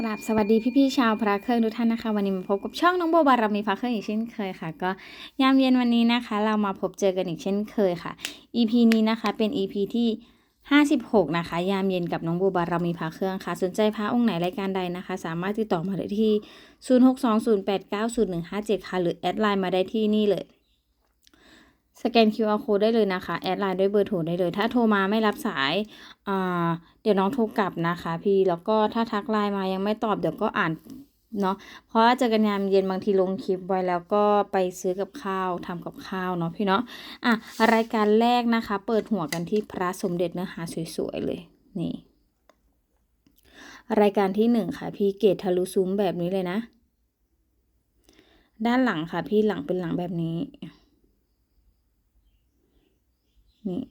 กราบสวัสดีพี่ๆชาวพระเครื่องทุกท่านนะคะ วันนี้มาพบกับช่องน้องโบบารมีพระเครื่องอีกเช่นเคยค่ะ ก็ยามเย็นวันนี้นะคะ เรามาพบเจอกันอีกเช่นเคยค่ะ EP นี้นะคะเป็น EP ที่ 56 นะคะ ยามเย็นกับน้องโบบารมีพระเครื่องค่ะ สนใจพระองค์ไหนรายการใดนะคะ สามารถติดต่อมาได้ที่ 0620890157 ค่ะ หรือแอดไลน์มาได้ที่นี่เลย สแกน QR code ได้เลยนะคะ แอดไลน์ด้วยเบอร์โทรได้เลย ถ้าโทรมาไม่รับสายาเดี๋ยวน้องโทรกลับนะคะ พี่แล้วก็ถ้าทักไลน์มายังไม่ตอบเดี๋ยวก็อ่านเนาะเพราะว่าเจอกันยามเย็นบางทีลงคลิปไว้แล้วก็ไปซื้อกับข้าวทำกับข้าวเนาะพี่เนาะอะรายการแรกนะคะ เปิดหัวกันที่พระสมเด็จเนื้อหาสวยๆเลยนี่ รายการที่หนึ่งค่ะ พี่เกตทะลุซุ้มแบบนี้เลยนะ ด้านหลังค่ะ พี่หลังเป็นหลังแบบนี้ นี่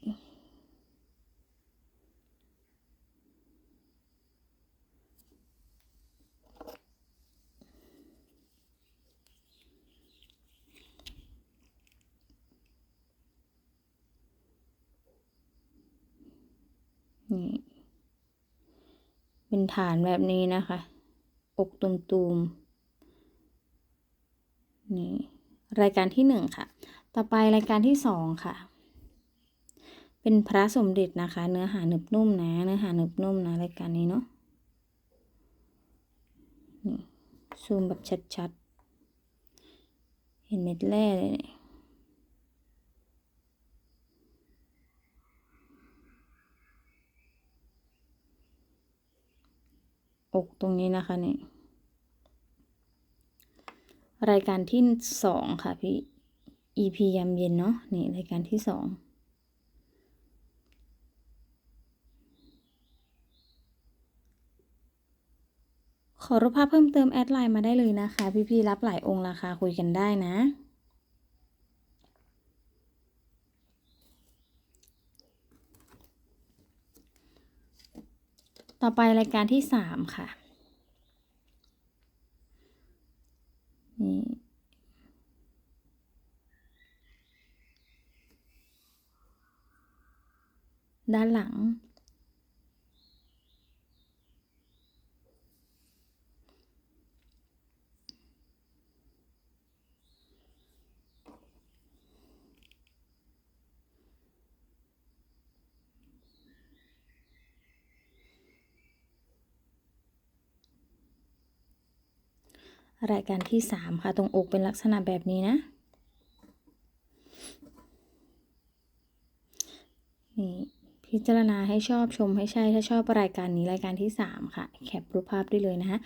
นี่เป็นฐานแบบนี้นะคะ อกตุมๆ นี่ รายการที่หนึ่งค่ะ ต่อไปรายการที่สองค่ะ เป็นพระสมเด็จนะคะ เนื้อหาหนึบนุ่มนะ เนื้อหาหนึบนุ่มนะรายการนี้เนาะนี่ซูมแบบชัดๆ เห็นเม็ดแร่เลยเนี่ยอกตรงนี้นะคะนี่รายการที่สองค่ะพี่ EP ยามเย็นเนาะนี่รายการที่สอง ขอรูปภาพเพิ่มเติมแอดไลน์มาได้เลยนะคะ พี่ๆรับหลายองค์ราคาคุยกันได้นะ ต่อไปรายการที่สามค่ะนี่ด้านหลัง รายการที่สามค่ะ ตรงอกเป็นลักษณะแบบนี้นะ นี่พิจารณาให้ชอบชมให้ใช่ถ้าชอบรายการนี้รายการที่สามค่ะ แคปรูปภาพได้เลยนะคะ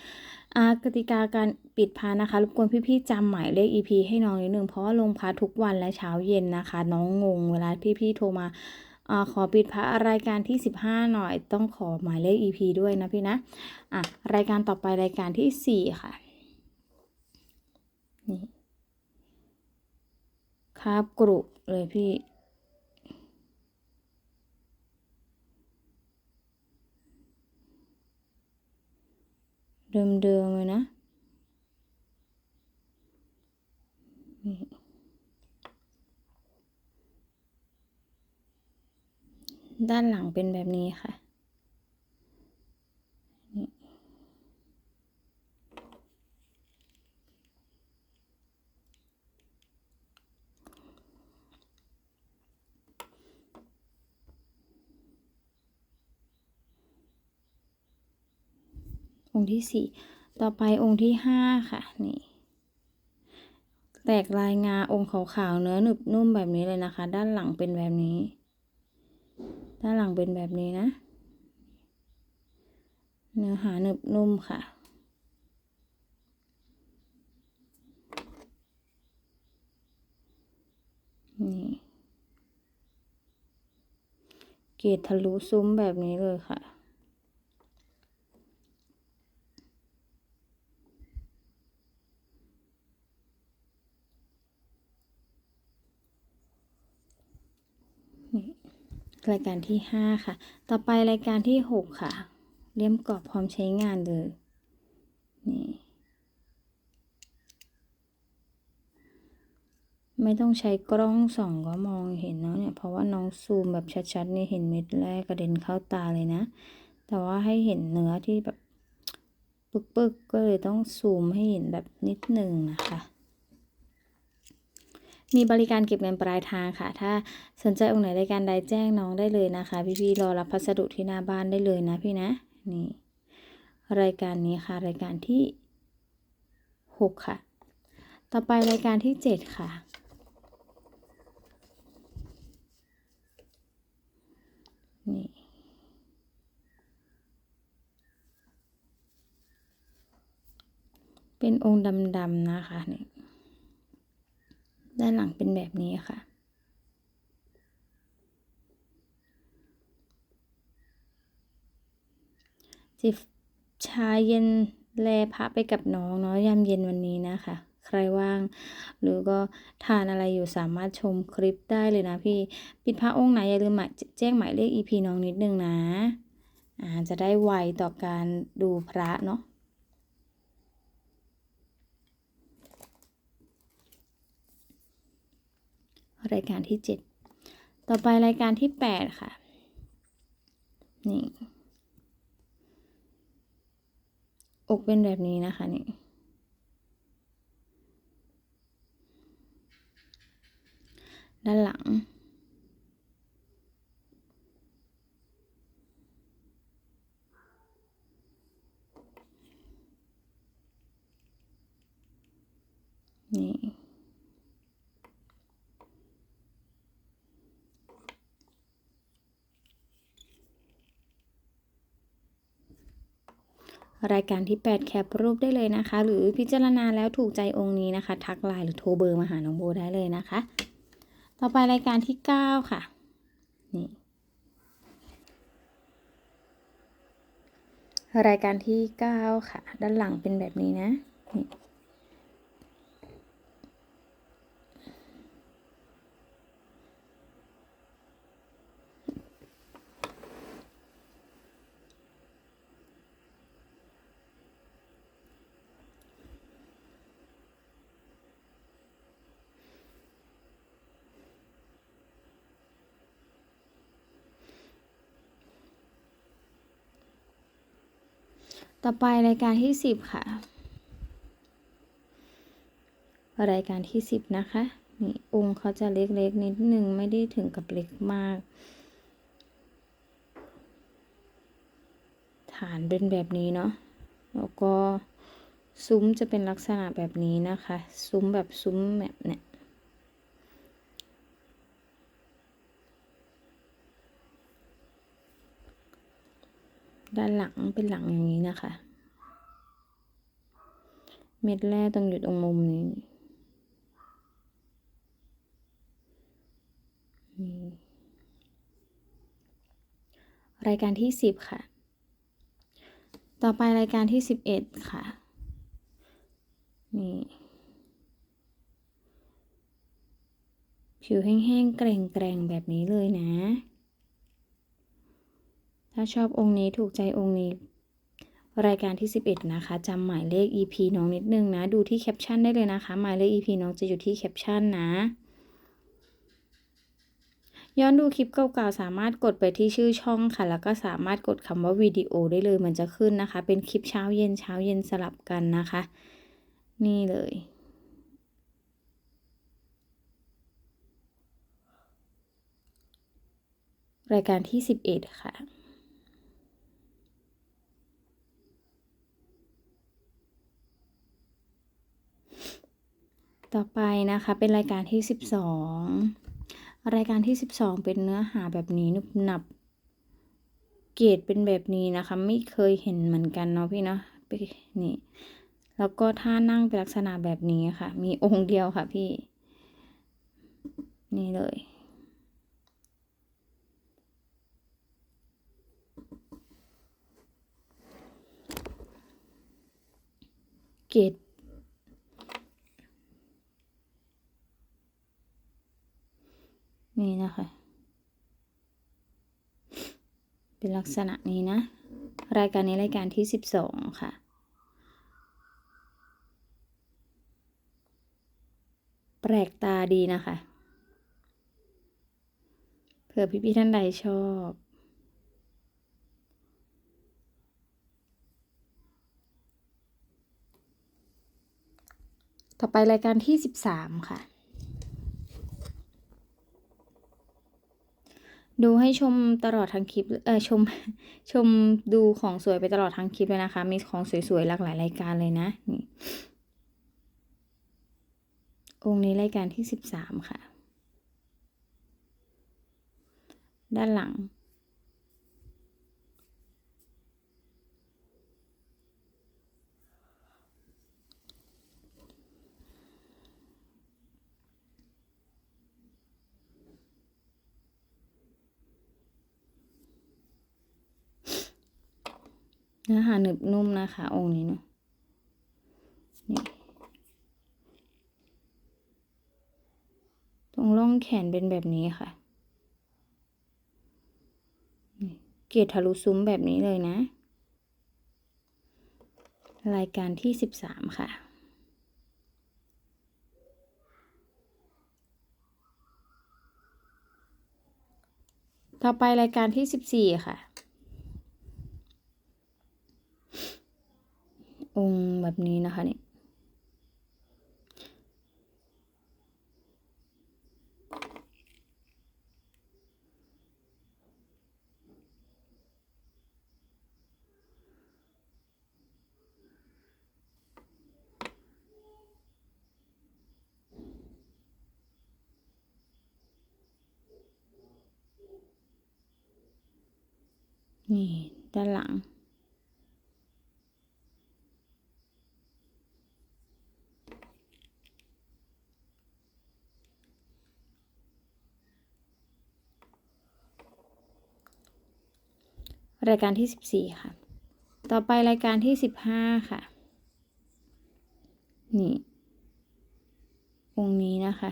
อากติกาการปิดพานะคะรบกวนพี่ๆจำหมายเลข EP ให้น้องนิดนึงเพราะว่าลงพาทุกวันและเช้าเย็นนะคะ น้องงงเวลาพี่ๆโทรมาอขอปิดพระรายการที่ 15 หน่อยต้องขอหมายเลข EP ด้วยนะพี่นะอะรายการต่อไปรายการที่ 4 ค่ะ นี่คาบกรุเลยพี่ เดิมๆเลยนะนี่ด้านหลังเป็นแบบนี้ค่ะ นี่ องค์ที่สี่ต่อไปองค์ที่ห้าค่ะนี่แตกลายงาองค์ขาวๆเนื้อหนึบนุ่มแบบนี้เลยนะคะ ด้านหลังเป็นแบบนี้ ด้านหลังเป็นแบบนี้นะ เนื้อหาหนึบนุ่มค่ะนี่เกรดทะลุซุ้มแบบนี้เลยค่ะ นี่ รายการที่ห้าค่ะ ต่อไปรายการที่หกค่ะ เลี่ยมกรอบพร้อมใช้งานเลย นี่ ไม่ต้องใช้กล้องส่องก็มองเห็นเนาะเนี่ย เพราะว่าน้องซูมแบบชัดๆนี่เห็นเม็ดแรกกระเด็นเข้าตาเลยนะ แต่ว่าให้เห็นเนื้อที่แบบปึกปึกๆก็เลยต้องซูมให้เห็นแบบนิดหนึ่งนะคะ มีบริการเก็บเงินปลายทางค่ะ ถ้าสนใจองค์ไหนรายการใดแจ้งน้องได้เลยนะคะ พี่ๆรอรับพัสดุที่หน้าบ้านได้เลยนะพี่นะนี่รายการนี้ค่ะ รายการที่หกค่ะ ต่อไปรายการที่เจ็ดค่ะ นี่เป็นองค์ดำๆนะคะนี่ ด้านหลังเป็นแบบนี้ค่ะ จิบชาเย็นแลพระไปกับน้องเนาะยามเย็นวันนี้นะคะ ใครว่าง หรือก็ทานอะไรอยู่สามารถชมคลิปได้เลยนะพี่ ปิดพระองค์ไหนอย่าลืมหมายแจ้งหมายเลข EP น้องนิดนึงนะ อ่าจะได้ไวต่อการดูพระเนาะ รายการที่เจ็ดต่อไปรายการที่แปดค่ะ นี่ อกเป็นแบบนี้นะคะนี่ด้านหลัง นี่ รายการที่ 8 แคปรูปได้เลยนะคะ หรือพิจารณาแล้วถูกใจองค์นี้นะคะ ทักไลน์หรือโทรเบอร์มาหาน้องโบได้เลยนะคะ ต่อไปรายการที่ 9 ค่ะนี่รายการที่ 9 ค่ะ ด้านหลังเป็นแบบนี้นะนี่ ต่อไปรายการที่ 10 ค่ะ รายการที่ 10 นะคะนี่องค์เขาจะเล็กๆนิดนึงไม่ได้ถึงกับเล็กมาก ฐานเป็นแบบนี้เนาะแล้วก็ซุ้มจะเป็นลักษณะแบบนี้นะคะ ซุ้มแบบซุ้มแบบเนี้ย ด้านหลังเป็นหลังอย่างนี้นะคะ เม็ดแรกตรงอยู่ตรงมุมนี้รายการที่สิบค่ะ ต่อไปรายการที่สิบเอ็ดค่ะ นี่ผิวแห้งๆ แกร่งๆ แบบนี้เลยนะ ถ้าชอบองค์นี้ถูกใจองค์นี้ รายการที่ 11 นะคะจำหมายเลข EP น้องนิดนึงนะ ดูที่แคปชั่นได้เลยนะคะ หมายเลข EP น้องจะอยู่ที่แคปชั่นนะย้อนดูคลิปเก่าๆสามารถกดไปที่ชื่อช่องค่ะ แล้วก็สามารถกดคำว่าวิดีโอได้เลยมันจะขึ้นนะคะ เป็นคลิปเช้าเย็นเช้าเย็นสลับกันนะคะ นี่เลย รายการที่ 11 ค่ะ ต่อไปนะคะเป็นรายการที่ 12 รายการที่ 12 เป็นเนื้อหาแบบนี้หนุบหนับ เกรดเป็นแบบนี้นะคะ ไม่เคยเห็นเหมือนกันเนาะพี่เนาะไปนี่แล้วก็ท่านั่งเป็นลักษณะแบบนี้ค่ะ มีองค์เดียวค่ะพี่ นี่เลยเกรดี่นะคะ เป็นลักษณะนี้นะ รายการนี้รายการที่สิบสองค่ะ แปลกตาดีนะคะ เผื่อพี่ๆท่านใดชอบต่อไปรายการที่สิบสามค่ะ ดูให้ชมตลอดทั้งคลิป เออชม ชมดูของสวยไปตลอดทั้งคลิปเลยนะคะ มีของสวยๆหลากหลายรายการเลยนะ นี่ องค์นี้รายการที่สิบสามค่ะ ด้านหลัง เนื้อหาหนึบนุ่มนะคะ องค์นี้เนาะนี่ตรงร่องแขนเป็นแบบนี้ค่ะนี่เกรทะลุซุ้มแบบนี้เลยนะ รายการที่สิบสามค่ะต่อไปรายการที่สิบสี่ค่ะ องค์แบบนี้นะคะนี่นี่ด้านหลัง รายการที่สิบสี่ค่ะ ต่อไปรายการที่สิบห้าค่ะ นี่องค์นี้นะคะ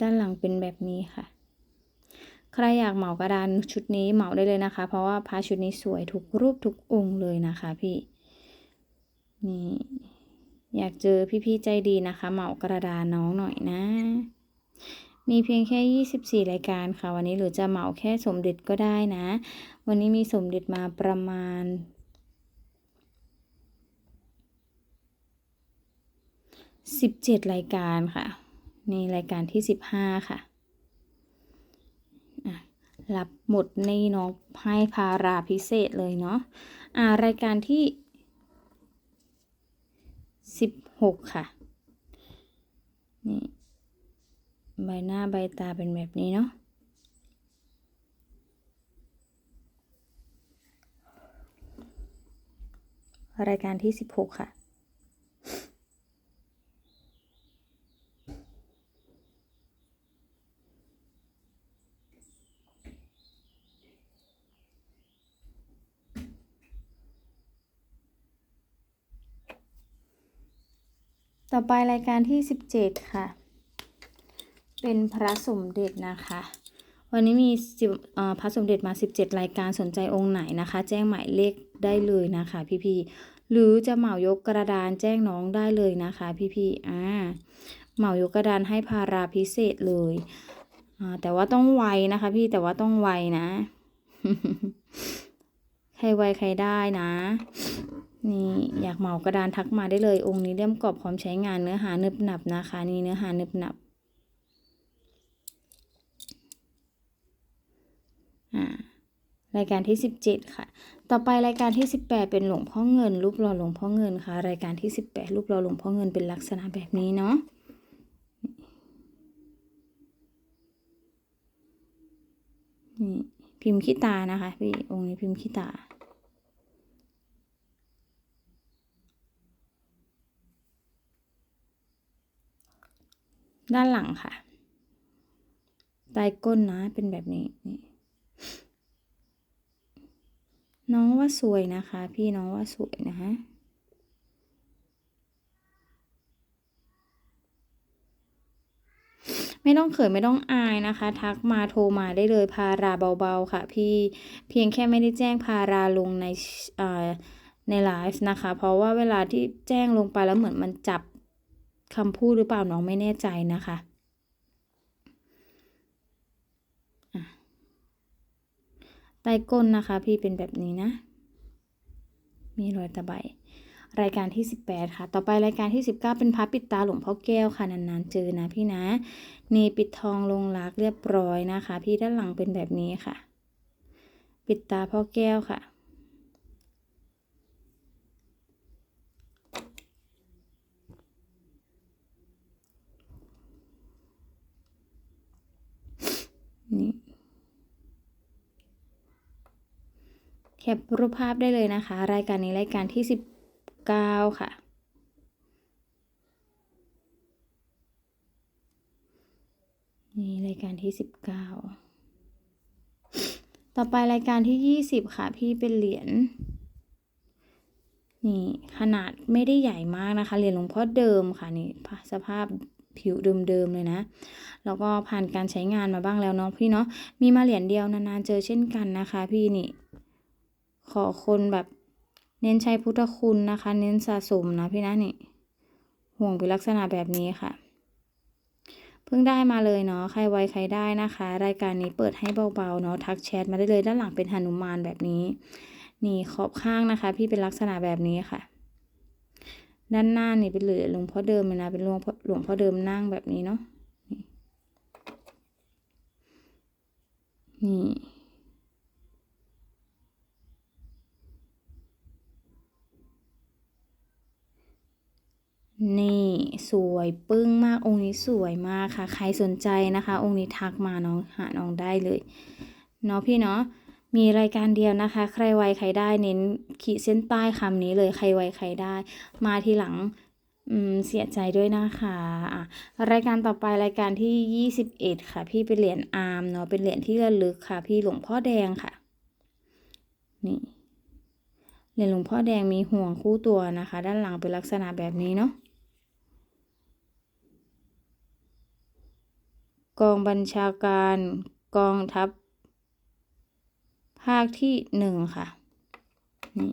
ด้านหลังเป็นแบบนี้ค่ะ ใครอยากเหมากระดานชุดนี้เหมาได้เลยนะคะ เพราะว่าพระชุดนี้สวยทุกรูปทุกองค์เลยนะคะพี่ นี่อยากเจอพี่ๆใจดีนะคะ เหมากระดานน้องหน่อยนะ มีเพียงแค่ 24 รายการค่ะ วันนี้หรือจะเหมาแค่สมเด็จก็ได้นะ วันนี้มีสมเด็จมาประมาณ 17 รายการค่ะ นี่รายการที่ 15 ค่ะอะรับหมดในน้องให้พาราพิเศษเลยเนาะอ่ารายการที่ 16 ค่ะ นี่ ใบหน้าใบตาเป็นแบบนี้เนาะรายการที่ 16 ค่ะ ต่อไปรายการที่ 17 ค่ะ เป็นพระสมเด็จนะคะ วันนี้มีสิบพระสมเด็จมา 17 รายการสนใจองค์ไหนนะคะ แจ้งหมายเลขได้เลยนะคะ พี่ๆหรือจะเหมายกกระดานแจ้งน้องได้เลยนะคะ พี่ๆอ่าเหมายกกระดานให้พาราพิเศษเลยอ่าแต่ว่าต้องไวนะคะ พี่แต่ว่าต้องไวนะใครไวใครได้นะนี่อยากเหมากระดานทักมาได้เลยองค์นี้เลี่ยมกรอบพร้อมใช้งานเนื้อหาหนึบหนับนะคะ นี่เนื้อหาหนึบหนับ อ่า รายการที่สิบเจ็ดค่ะ ต่อไปรายการที่สิบแปดเป็นหลวงพ่อเงิน รูปหล่อหลวงพ่อเงินค่ะ รายการที่สิบแปดรูปหล่อหลวงพ่อเงินเป็นลักษณะแบบนี้เนาะนี่พิมพ์ขี้ตานะคะพี่องค์นี้พิมพ์ขี้ตา ด้านหลังค่ะใต้ก้นนะเป็นแบบนี้นี่ น้องว่าสวยนะคะ พี่น้องว่าสวยนะคะไม่ต้องเขินไม่ต้องอายนะคะ ทักมาโทรมาได้เลยพาราเบาๆค่ะ พี่เพียงแค่ไม่ได้แจ้งพาราลงในในไลฟ์นะคะ เพราะว่าเวลาที่แจ้งลงไปแล้วเหมือนมันจับคำพูดหรือเปล่าน้องไม่แน่ใจนะคะอะ ใต้ก้นนะคะ พี่เป็นแบบนี้นะ มีรอยตะไบรายการที่ 18 ค่ะ ต่อไปรายการที่ 19 เป็นพระปิดตาหลวงพ่อแก้วค่ะ นานๆเจอนะพี่นะ นี่ปิดทองลงลักเรียบร้อยนะคะ พี่ด้านหลังเป็นแบบนี้ค่ะ ปิดตาพ่อแก้วค่ะ นี่ แคปรูปภาพได้เลยนะคะ รายการนี้รายการที่ 19 ค่ะ นี่รายการที่ 19 ต่อไปรายการที่ 20 ค่ะ พี่เป็นเหรียญนี่ขนาดไม่ได้ใหญ่มากนะคะเหรียญหลวงพ่อเดิมค่ะนี่สภาพผิวเดิมๆเลยนะ แล้วก็ผ่านการใช้งานมาบ้างแล้วเนาะพี่เนาะมีมาเหรียญเดียวนานๆเจอเช่นกันนะคะ พี่นี่ ขอคนแบบเน้นใช้พุทธคุณนะคะ เน้นสะสมนะพี่นะนี่ห่วงเป็นลักษณะแบบนี้ค่ะ เพิ่งได้มาเลยเนาะใครไวใครได้นะคะ รายการนี้เปิดให้เบาๆเนาะทักแชทมาได้เลยด้านหลังเป็นหนุมานแบบนี้ นี่ขอบข้างนะคะ พี่เป็นลักษณะแบบนี้ค่ะ ด้านหน้านี่เป็นเหลือหลวงพ่อเดิมเลยนะเป็นหลวงพ่อหลวงพ่อเดิมนั่งแบบนี้เนาะนี่ นี่สวยปึ้งมากองค์นี้สวยมากค่ะ ใครสนใจนะคะ องค์นี้ทักมาน้องหาน้องได้เลยเนาะพี่เนาะมีรายการเดียวนะคะ ใครไวใครได้เน้นขีดเส้นใต้คำนี้เลยใครไวใครได้ มาทีหลังเสียใจด้วยนะคะอะรายการต่อไปรายการที่ 21 ค่ะ พี่เป็นเหรียญอาร์มเนาะเป็นเหรียญที่ระลึกค่ะ พี่หลวงพ่อแดงค่ะนี่เหรียญหลวงพ่อแดงมีห่วงคู่ตัวนะคะ ด้านหลังเป็นลักษณะแบบนี้เนาะ กองบัญชาการกองทัพ ภาคที่หนึ่งค่ะ นี่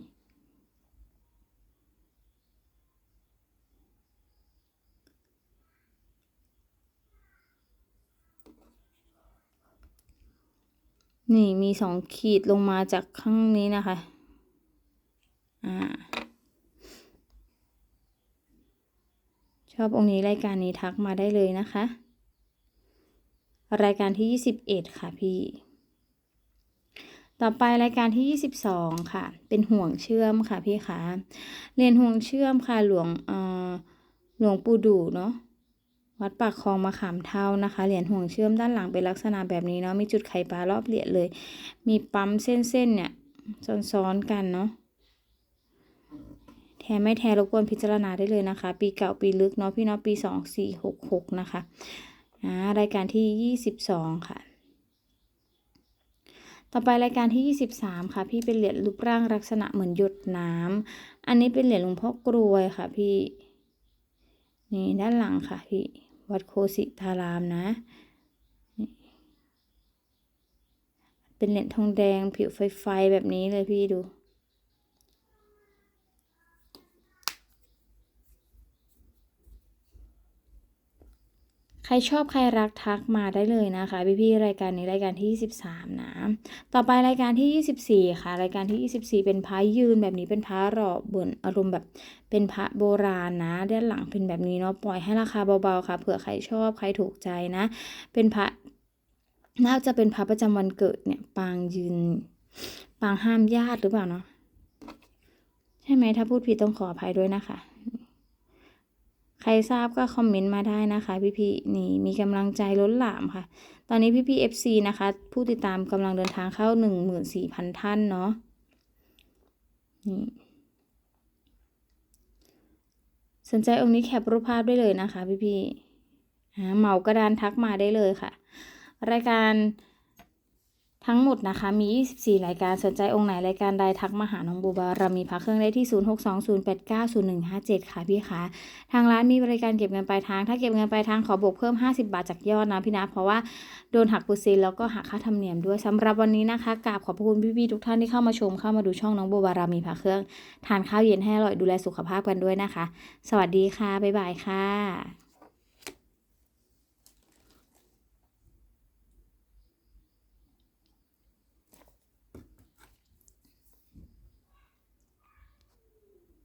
นี่มีสองขีดลงมาจากข้างนี้นะคะ อ่า ชอบองค์นี้รายการนี้ทักมาได้เลยนะคะ รายการที่ 21 ค่ะพี่ ต่อไปรายการที่ 22 ค่ะ เป็นห่วงเชื่อมค่ะพี่คะเรียนห่วงเชื่อมค่ะหลวงเอ่อหลวงปู่ดูเนาะวัดปากคลองมะขามเท่านะคะ เหรียญห่วงเชื่อมด้านหลังเป็นลักษณะแบบนี้เนาะมีจุดไข่ปลารอบเหรียญเลย มีปั๊มเส้นๆเนี่ยซ้อนๆกันเนาะแท้ไม่แท้รบกวนพิจารณาได้เลยนะคะ ปีเก่าปีลึกเนาะพี่เนาะปี2466นะคะ รายการที่ 22 ค่ะ ต่อไปรายการที่ 23 ค่ะ พี่เป็นเหรียญรูปร่างลักษณะเหมือนหยดน้ำอันนี้เป็นเหรียญหลวงพ่อกรวยค่ะพี่ นี่ด้านหลังค่ะพี่ วัดโคสิตารามนะ เป็นเหรียญทองแดงผิวไฟไฟแบบนี้เลยพี่ดู ใครชอบใครรักทักมาได้เลยนะคะ พี่ๆรายการนี้รายการที่ 23 นะ ต่อไปรายการที่ 24 ค่ะ รายการที่ 24 เป็นพระยืนแบบนี้เป็นพระหล่อบนอารมณ์แบบเป็นพระโบราณนะด้านหลังเป็นแบบนี้เนาะปล่อยให้ราคาเบาๆค่ะเผื่อใครชอบใครถูกใจนะ เป็นพระน่าจะเป็นพระประจำวันเกิดเนี่ยปางยืน ปางห้ามญาติหรือเปล่าเนาะใช่ไหมถ้าพูดผิดต้องขออภัยด้วยนะคะ ใครทราบก็คอมเมนต์มาได้นะคะพี่ๆนี่มีกำลังใจล้นหลามค่ะ ตอนนี้พี่ๆ FC นะคะ ผู้ติดตามกำลังเดินทางเข้าหนึ่งหมื่นสี่พันท่านเนาะนี่สนใจองค์นี้แคปรูปภาพได้เลยนะคะพี่ๆอ่าเหมากระดานทักมาได้เลยค่ะ รายการ ทั้งหมดนะคะมี 24 รายการสนใจองค์ไหนรายการใดทักมาหาน้องบูบารามีพักเครื่องได้ที่ 0620890157 ค่ะพี่คะทางร้านมีบริการเก็บเงินปลายทาง ถ้าเก็บเงินปลายทางขอบวกเพิ่ม 50 บาทจากยอดนะพี่นะเพราะว่าโดนหักเปอร์เซ็นต์แล้วก็หักค่าธรรมเนียมด้วยสำหรับวันนี้นะคะกราบขอบพระคุณพี่ๆทุกท่านที่เข้ามาชมเข้ามาดูช่องน้องโบบารามีพักเครื่อง ทานข้าวเย็นให้อร่อยดูแลสุขภาพกันด้วยนะคะ สวัสดีค่ะบ๊ายบายค่ะ